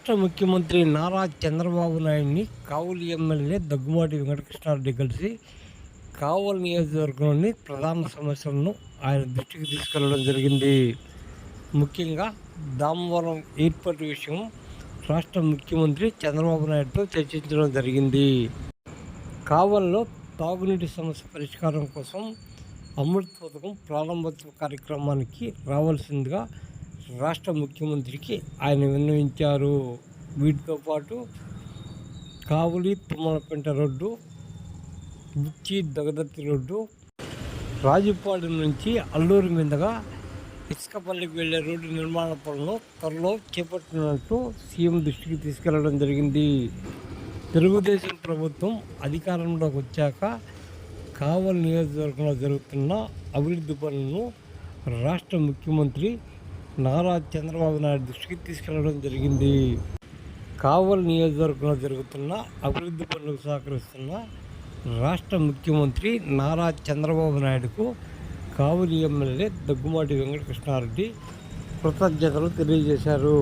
రాష్ట్ర ముఖ్యమంత్రి నారా చంద్రబాబు నాయుడిని కావులి ఎమ్మెల్యే దగ్గుమాటి వెంకటకృష్ణారెడ్డి కలిసి కావల్ నియోజకవర్గంలోని ప్రధాన సమస్యలను ఆయన దృష్టికి తీసుకెళ్ళడం జరిగింది. ముఖ్యంగా దామవరం ఏర్పాటు విషయం రాష్ట్ర ముఖ్యమంత్రి చంద్రబాబు నాయుడుతో చర్చించడం జరిగింది. కావల్లో తాగునీటి సమస్య పరిష్కారం కోసం అమృత్ పథకం ప్రారంభోత్సవ కార్యక్రమానికి రావాల్సిందిగా రాష్ట్ర ముఖ్యమంత్రికి ఆయన విన్నవించారు. వీటితో పాటు కావులి తుమ్మలపెంట రోడ్డు బుచ్చి దగదత్తి రోడ్డు రాజుపాడు నుంచి అల్లూరు మీదుగా ఇసుకపల్లికి వెళ్ళే రోడ్డు నిర్మాణ పనులు త్వరలో చేపట్టినట్టు సీఎం దృష్టికి తీసుకెళ్ళడం జరిగింది. తెలుగుదేశం ప్రభుత్వం అధికారంలోకి వచ్చాక కావలి నియోజకవర్గంలో జరుగుతున్న అభివృద్ధి పనులను రాష్ట్ర ముఖ్యమంత్రి నారా చంద్రబాబు నాయుడు దృష్టికి తీసుకెళ్ళడం జరిగింది. కావల్ నియోజకవర్గంలో జరుగుతున్న అభివృద్ధి పనులకు సహకరిస్తున్న రాష్ట్ర ముఖ్యమంత్రి నారా చంద్రబాబు నాయుడుకు కావలి ఎమ్మెల్యే దగ్గుమాటి వెంకటకృష్ణారెడ్డి కృతజ్ఞతలు తెలియజేశారు.